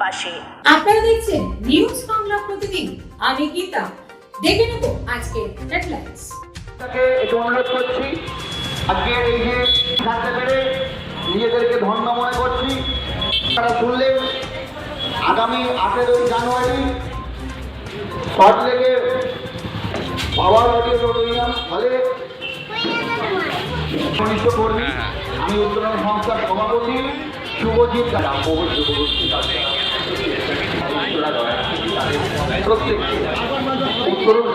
পাশে। আপনারা দেখছেন নিউজ বাংলা প্রতিদিন। আমি গীতা। দেখে নেব আজকে হেডলাইন্স তাকে একটু অনুরোধ করছি আজকের এই যে থাকতে পেরে নিজেদেরকে ধন্য মনে করছি। তারা শুনলেন আগামী আঠেরোই জানুয়ারি সল্টলেকের পাওয়ার অডিটোরিয়াম হলে ঘনিষ্ঠ কর্মী আমি উত্তরণ সংস্থার সভাপতি শুভজিৎ উত্তরণ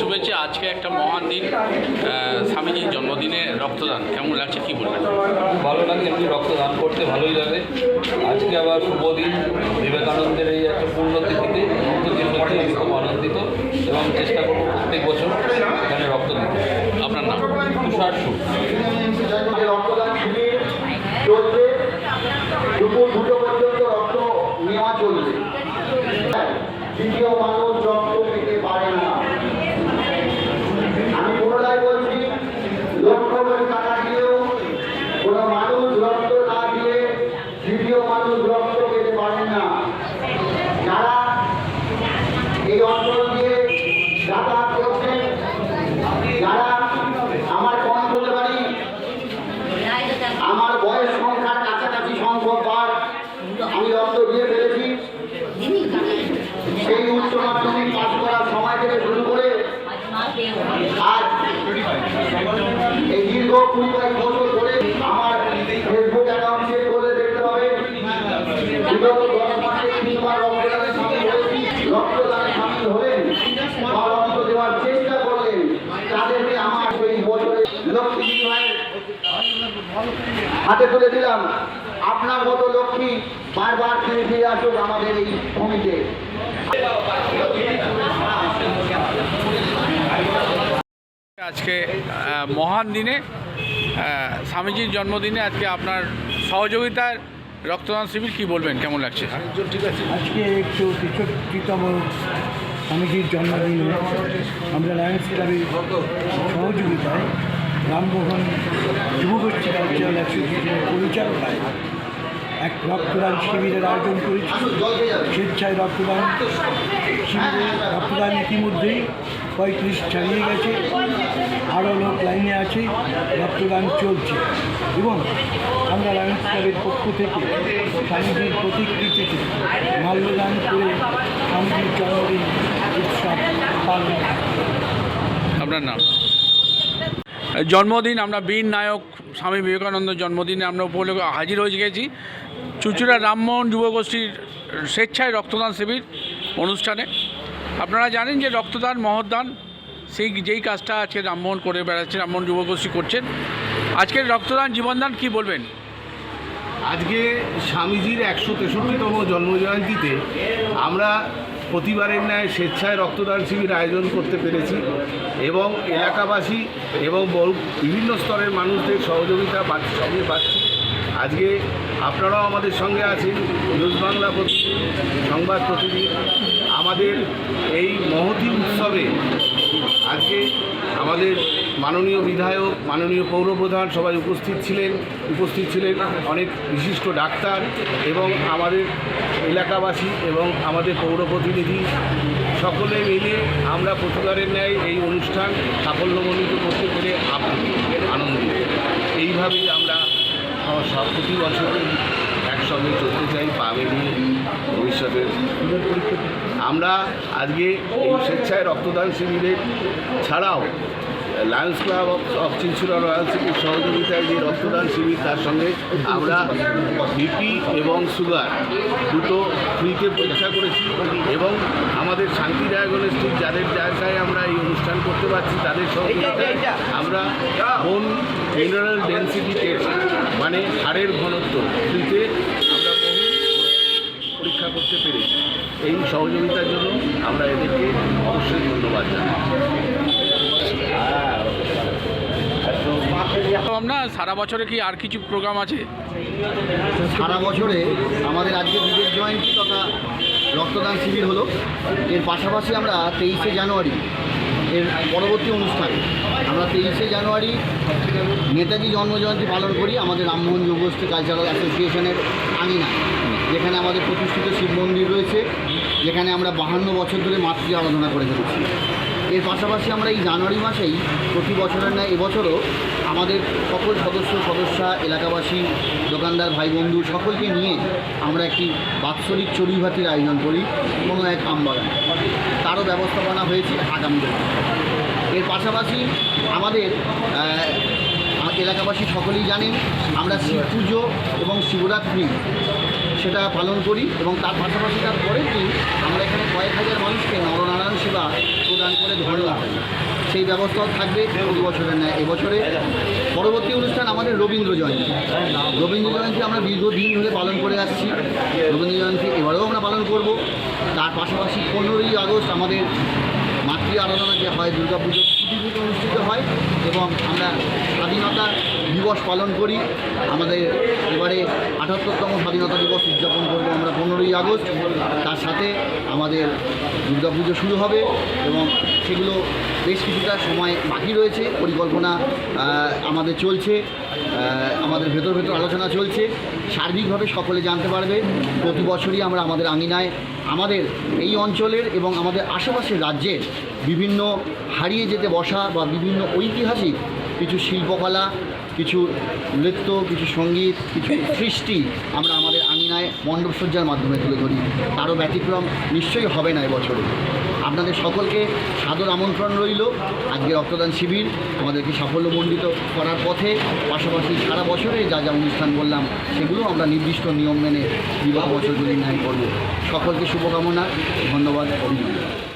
শুভেচ্ছা আজকে একটা মহান দিন স্বামীজির জন্মদিনে রক্তদান কেমন লাগছে কি বলবেন? ভালো লাগে এমনি রক্তদান করতে ভালোই লাগে। আজকে আবার শুভ দিন বিবেকানন্দের এই একটা পূর্ণতিথিতে সত্যি আমি খুব আনন্দিত এবং চেষ্টা করব প্রত্যেক বছর। Charchu. হাতে তুলে দিলাম। আপনার মতো লক্ষ্মী বারবার ফিরে ফিরে আসুক আমাদের এই ভূমিতে। আজকে মহান দিনে স্বামীজির জন্মদিনে আজকে আপনার সহযোগিতার রক্তদান শিবির কি বলবেন? কেমন লাগছে? আজকে একটু তেষট্টিতম স্বামীজির জন্মদিনে আমরা লায়ন্স ক্লাবের সহযোগিতায় রামমোহন যুবগোষ্ঠী কালচারাল অ্যাসোসিয়েশনের পরিচালনায় এক রক্তদান শিবিরের আয়োজন করেছি স্বেচ্ছায় রক্তদান শিবিরে রক্তদান ইতিমধ্যেই পঁয়ত্রিশ ছাড়িয়ে গেছে। আরও লোক লাইনে আছে। রক্তদান চলছে এবং আমরা লায়ন্স ক্লাবের পক্ষ থেকে স্বামীজির প্রতিকৃতিতে মাল্যদান করে স্বামীজির জন্মদিন উৎসব পালন আপনার নাম? জন্মদিন, আমরা বীর নায়ক স্বামী বিবেকানন্দ জন্মদিনে আমরা উপলক্ষে হাজির হয়ে গেছি। চুচুড়া রামমোহন যুবগোষ্ঠীর স্বেচ্ছায় রক্তদান শিবির অনুষ্ঠানে। আপনারা জানেন যে রক্তদান, মহদান, সেই যেই কাজটা আজকে রামমোহন করে বেড়াচ্ছে, রামমোহন যুবগোষ্ঠী করছেন। আজকের রক্তদান, জীবনদান কি বলবেন? আজকে স্বামীজির একশো তেষট্টিতম জন্মজয়ন্তীতে আমরা প্রতিবারের ন্যায় স্বেচ্ছায় রক্তদান শিবির আয়োজন করতে পেরেছি এবং এলাকাবাসী এবং বিভিন্ন স্তরের মানুষদের সহযোগিতা সঙ্গে পাচ্ছি আজকে আপনারাও আমাদের সঙ্গে আছেন, নিউজ বাংলা সংবাদ প্রতিদিন আমাদের এই মহতি উৎসবে আজকে আমাদের মাননীয় বিধায়ক, মাননীয় পৌরপ্রধান সবাই উপস্থিত ছিলেন। উপস্থিত ছিলেন অনেক বিশিষ্ট ডাক্তার এবং আমাদের এলাকাবাসী এবং আমাদের পৌর প্রতিনিধি সকলে মিলে আমরা প্রতিবারের ন্যায় এই অনুষ্ঠান সাফল্যমণ্ডিত করতে পেরে আপনি আনন্দিত। এইভাবেই আমরা সব- সব প্রতি বছরই একসঙ্গে চলতে চাই পা মিলিয়ে ভবিষ্যতে। আমরা আজকে এই স্বেচ্ছায় রক্তদান শিবিরের ছাড়াও Lions club of of Chinsurah royal সিটির সহযোগিতায় যে রক্তদান শিবির, তার সঙ্গে আমরা বিপি এবং সুগার দুটো ফ্রিতে পরীক্ষা করেছি এবং আমাদের শান্তি ডায়াগনস্টিক যাদের জায়গায় আমরা এই অনুষ্ঠান করতে পারছি, তাদের সহযোগিতায় আমরা বোন মিনারেল ডেন্সিটি টেস্ট মানে হাড়ের ঘনত্ব ফ্রিতে আমরা বহু পরীক্ষা করতে পেরেছি। এই সহযোগিতার জন্য আমরা এদেরকে অবশ্যই ধন্যবাদ জানাই আপনার সারা বছরে কি আর কিছু প্রোগ্রাম আছে? সারা বছরে আমাদের আজকে বিবেক জয়ন্তী তথা রক্তদান শিবির হলো। এর পাশাপাশি আমরা তেইশে জানুয়ারি এর পরবর্তী অনুষ্ঠান। আমরা তেইশে জানুয়ারি নেতাজি জন্মজয়ন্তী পালন করি আমাদের রামমোহন যুবগোষ্ঠী কালচারাল অ্যাসোসিয়েশনের আঙিনা, যেখানে আমাদের প্রতিষ্ঠিত শিব মন্দির রয়েছে, যেখানে আমরা বাহান্ন বছর ধরে মাতৃ আরাধনা করে চলেছি এর পাশাপাশি আমরা এই জানুয়ারি মাসেই প্রতি বছরের ন্যায় এবছরও আমাদের সকল সদস্য, সদস্যা, এলাকাবাসী, দোকানদার, ভাই বন্ধু সকলকে নিয়ে আমরা একটি বাৎসরিক চড়ুইভাতির আয়োজন করি কোনো এক আমবাগান। তারও ব্যবস্থাপনা হয়েছে আগামী এর পাশাপাশি আমাদের এলাকাবাসী সকলেই জানেন, আমরা শিব পুজো এবং শিবরাত্রি সেটা পালন করি এবং তার পাশাপাশি তার পরের দিন আমরা এখানে কয়েক হাজার মানুষকে নরনারায়ণ সেবা প্রদান করে ধর্ণা হয় সেই ব্যবস্থাও থাকবে প্রতি বছরের ন্যায়। এবছরে পরবর্তী অনুষ্ঠান আমাদের রবীন্দ্র জয়ন্তী। রবীন্দ্র জয়ন্তী আমরা দীর্ঘদিন ধরে পালন করে আসছি। রবীন্দ্র জয়ন্তী এবারেও আমরা পালন করব। তার পাশাপাশি পনেরোই আগস্ট আমাদের মাতৃ আরাধনা যে হয় দুর্গা পুজো পুজো অনুষ্ঠিত হয় এবং আমরা স্বাধীনতা দিবস পালন করি। আমাদের এবারে আঠাত্তরতম স্বাধীনতা দিবস উদযাপন করব আমরা পনেরোই আগস্ট। তার সাথে আমাদের দুর্গাপুজো শুরু হবে এবং সেগুলো বেশ কিছুটা সময় বাকি রয়েছে। পরিকল্পনা আমাদের চলছে। আমাদের ভেতর ভেতর আলোচনা চলছে। সার্বিকভাবে সকলে জানতে পারবে, প্রতি বছরই আমরা আমাদের আঙিনায় আমাদের এই অঞ্চলের এবং আমাদের আশেপাশের রাজ্যের বিভিন্ন হারিয়ে যেতে বসা বা বিভিন্ন ঐতিহাসিক কিছু শিল্পকলা, কিছু নৃত্য, কিছু সংগীত, কিছু সৃষ্টি আমরা আমাদের আঙিনায় মণ্ডপসজ্জার মাধ্যমে তুলে ধরি। তারও ব্যতিক্রম নিশ্চয়ই হবে না এবছরে আপনাদের সকলকে সাদর আমন্ত্রণ রইল। আজকে রক্তদান শিবির আমাদেরকে সাফল্যমণ্ডিত করার পথে, পাশাপাশি সারা বছরে যা যা অনুষ্ঠান বললাম, সেগুলো আমরা নির্দিষ্ট নিয়ম মেনে বিবাহ বছরগুলি ন্যায় করব। সকলকে শুভকামনা, ধন্যবাদ, অভিনন্দন।